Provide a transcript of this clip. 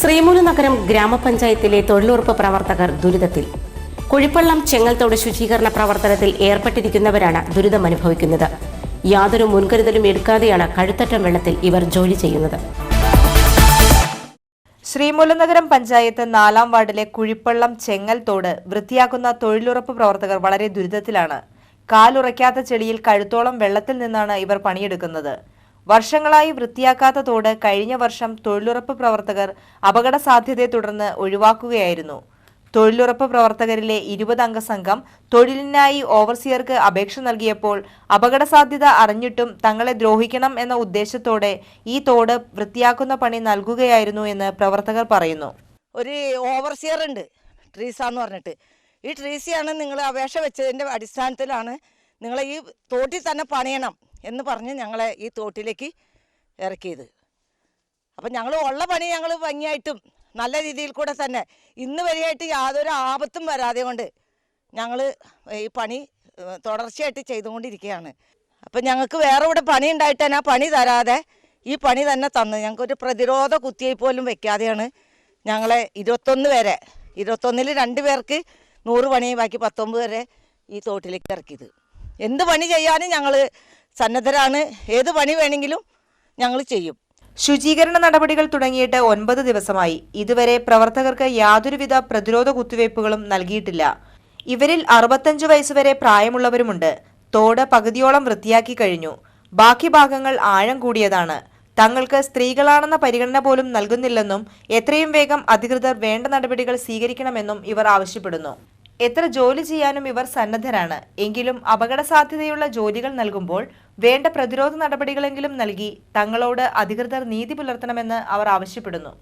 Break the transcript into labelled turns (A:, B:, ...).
A: ശ്രീമൂല നഗരം ഗ്രാമപഞ്ചായത്തിലെ തൊഴിലുറപ്പ് പ്രവർത്തകർ ദുരിതത്തിൽ. കുഴിപ്പള്ളം ചെങ്ങൽത്തോട് ശുചീകരണ പ്രവർത്തനത്തിൽ ഏർപ്പെട്ടിരിക്കുന്നവരാണ് ദുരിതം അനുഭവിക്കുന്നത്. യാതൊരു മുൻകരുതലും എടുക്കാതെയാണ് കഴുത്തറ്റം വെള്ളത്തിൽ ഇവർ ജോലി ചെയ്യുന്നത്.
B: ശ്രീമൂലനഗരം പഞ്ചായത്ത് നാലാം വാർഡിലെ കുഴിപ്പള്ളം ചെങ്ങൽത്തോട് വൃത്തിയാക്കുന്ന തൊഴിലുറപ്പ് പ്രവർത്തകർ വളരെ ദുരിതത്തിലാണ്. കാലുറയ്ക്കാത്ത ചെളിയിൽ കഴുത്തോളം വെള്ളത്തിൽ നിന്നാണ് ഇവർ പണിയെടുക്കുന്നത്. വർഷങ്ങളായി വൃത്തിയാക്കാത്ത തോട് കഴിഞ്ഞ വർഷം തൊഴിലുറപ്പ് പ്രവർത്തകർ അപകട സാധ്യതയെ തുടർന്ന് ഒഴിവാക്കുകയായിരുന്നു. തൊഴിലുറപ്പ് പ്രവർത്തകരിലെ ഇരുപത് അംഗ സംഘം തൊഴിലിനായി ഓവർസിയർക്ക് അപേക്ഷ നൽകിയപ്പോൾ അപകട സാധ്യത അറിഞ്ഞിട്ടും തങ്ങളെ ദ്രോഹിക്കണം എന്ന ഉദ്ദേശത്തോടെ ഈ തോട് വൃത്തിയാക്കുന്ന പണി നൽകുകയായിരുന്നു എന്ന് പ്രവർത്തകർ പറയുന്നു.
C: ഒരു ഓവർസിയർ ഉണ്ട് ട്രീസ എന്ന് പറഞ്ഞിട്ട്. ഈ ട്രീസിയാണ് നിങ്ങൾ അപേക്ഷ വെച്ചതിന്റെ അടിസ്ഥാനത്തിലാണ് നിങ്ങൾ ഈ തോട്ടിൽ തന്നെ പണിയണം. എന്ന് പറഞ്ഞ് ഞങ്ങളെ ഈ തോട്ടിലേക്ക് ഇറക്കിയത്. അപ്പം ഞങ്ങൾ ഉള്ള പണി ഞങ്ങൾ ഭംഗിയായിട്ടും നല്ല രീതിയിൽ കൂടെ തന്നെ. ഇന്ന് വരെയായിട്ട് യാതൊരു ആപത്തും വരാതെ കൊണ്ട് ഞങ്ങൾ ഈ പണി തുടർച്ചയായിട്ട് ചെയ്തുകൊണ്ടിരിക്കുകയാണ്. അപ്പം ഞങ്ങൾക്ക് വേറെ ഇവിടെ പണി ഉണ്ടായിട്ട് തന്നെ പണി തരാതെ ഈ പണി തന്നെ തന്ന്. ഞങ്ങൾക്കൊരു പ്രതിരോധ കുത്തിയായി പോലും വെക്കാതെയാണ് ഞങ്ങളെ ഇരുപത്തൊന്ന് വരെ ഇരുപത്തൊന്നിൽ രണ്ട് പേർക്ക് നൂറ് പണി ബാക്കി പത്തൊമ്പത് വരെ ഈ തോട്ടിലേക്ക് ഇറക്കിയത്. എന്ത് പണി ചെയ്യാനും ഞങ്ങൾ സന്നദ്ധരാണ്. ഏത് പണി വേണമെങ്കിലും ഞങ്ങൾ ചെയ്യും.
B: ശുചീകരണ നടപടികൾ തുടങ്ങിയിട്ട് ഒൻപത് ദിവസമായി. ഇതുവരെ പ്രവർത്തകർക്ക് യാതൊരുവിധ പ്രതിരോധ കുത്തിവയ്പ്പുകളും നൽകിയിട്ടില്ല. ഇവരിൽ അറുപത്തഞ്ചു വയസ്സുവരെ പ്രായമുള്ളവരുമുണ്ട്. തോട് പകുതിയോളം വൃത്തിയാക്കി കഴിഞ്ഞു. ബാക്കി ഭാഗങ്ങൾ ആഴം കൂടിയതാണ്. തങ്ങൾക്ക് സ്ത്രീകളാണെന്ന പരിഗണന പോലും നൽകുന്നില്ലെന്നും എത്രയും വേഗം അധികൃതർ വേണ്ട നടപടികൾ സ്വീകരിക്കണമെന്നും ഇവർ ആവശ്യപ്പെടുന്നു. എത്ര ജോലി ചെയ്യാനും ഇവർ സന്നദ്ധരാണ്. എങ്കിലും അപകട സാധ്യതയുള്ള ജോലികൾ നൽകുമ്പോൾ വേണ്ട പ്രതിരോധ നടപടികളെങ്കിലും നൽകി തങ്ങളോട് അധികൃതർ നീതി പുലർത്തണമെന്ന് അവർ ആവശ്യപ്പെടുന്നു.